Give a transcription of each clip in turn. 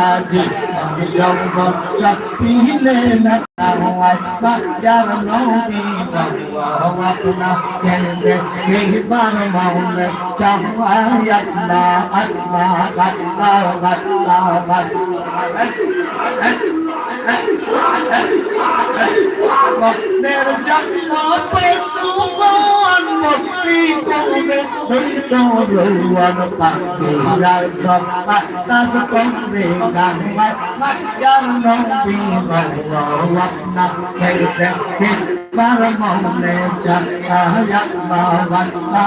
আজি আমি যৌবন চাপিলে না কাওয়াই বাজার নবী বাবা আপনা কেন্দে এইবার মাওলে চাওয়াই আল্লাহ আল্লাহ আল্লাহ আল্লাহ। ভক্তের জন্য পশুবান মুক্তি করবে ধৈর্য রৌয়ান পাখি রায় আকাশ করবে গাঙ্গায় মায়ার নবী বাবা আপনা খেলতে বার মৌলে চায় আল্লাহ আল্লাহ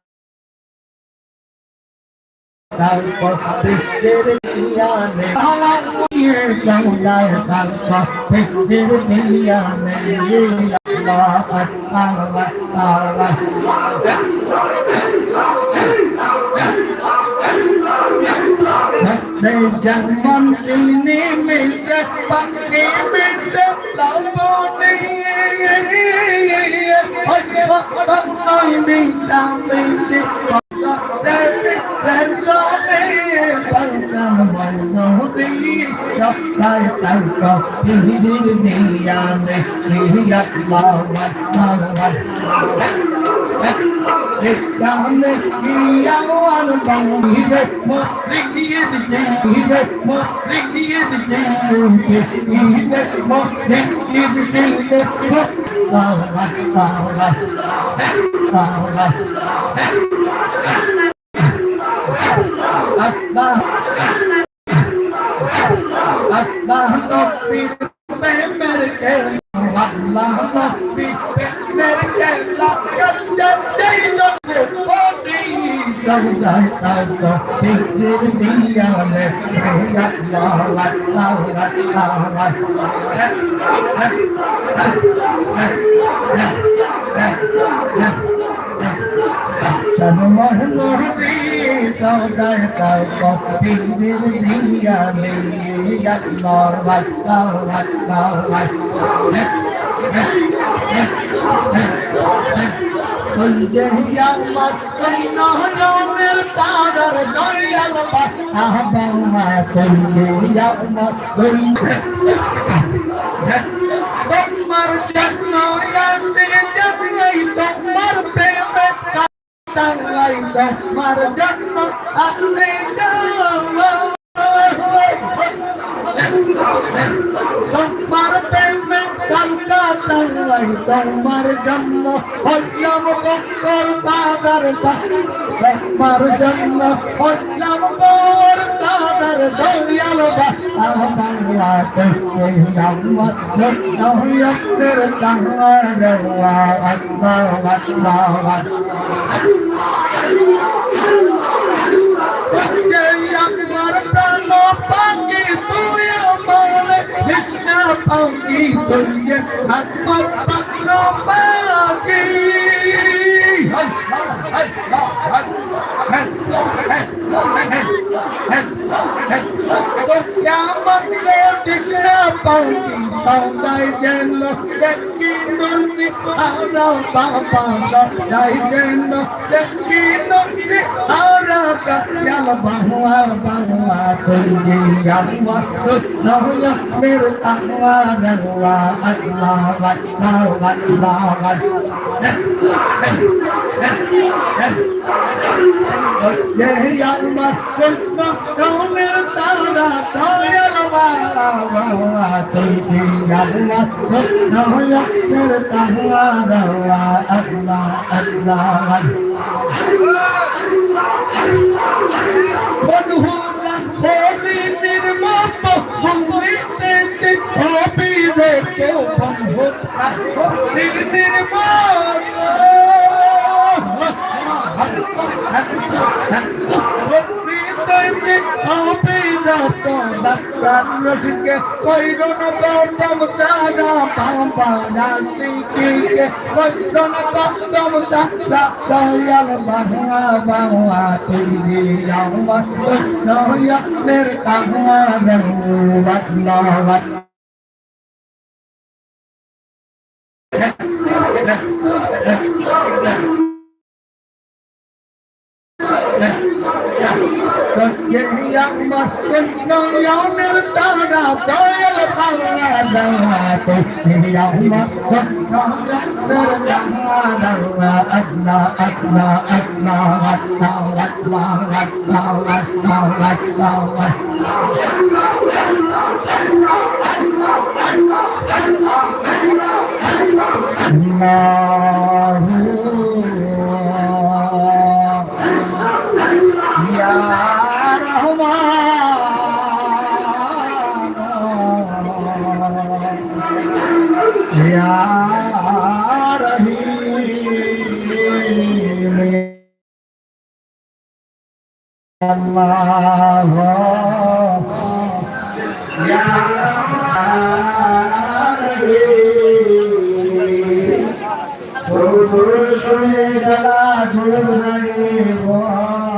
তারপর পেটের দিয়ানে সমুদায় তারপর পেটের দিয়ানে জন্মন চিনি মিলছে পাখি মিলছে লবণী মিশা মিলছে সপ্তাহে তর্ক পিহির দিয়ানে হিয়াল্লাহ Ekame iyawan bangide mo rigiye de ide mo rigiye de ide mo rigiye de mo Tawla tawla tawla Allah Allah Rabbi be merke la jadde সদাই তাক পিকদের দিয়ানে আল্লাহ আল্লাহ আল্লাহ তোমার আসে তোমার প্রেমে তোমার জন্য টাঙ্গাই তোমার জন্য হইলাম গঙ্গর সাগর তোমার জন্য হইলাম প্রাণ পাখি তুই আমার কৃষ্ণ পাখি তুই আমার প্রাণ পাখি কৃষ্ণ পাখি সদাই যেন দেখি নসি আরা বাবা সদাই যেন দেখি নসি আরা কায়াল বাহুয়া বাহুয়া تلقي الوقت له يخبر أهوانا والله والله والله يهي المسجد مكتوم الطارة طويل وهو تلقي الوقت له يخبر أهوانا والله الله والله রসিকে কইল না তম চারা পাম্পা নাসিকে কইল না তম চারা দয়াল বাংলা বাংলা তেরি আমার দয়ালের কাহা রঙ Bangla nè nè nè nè الله يا رحيم الله يا رحيم প্রভু শুনে গেলা দুর্গাই ভয়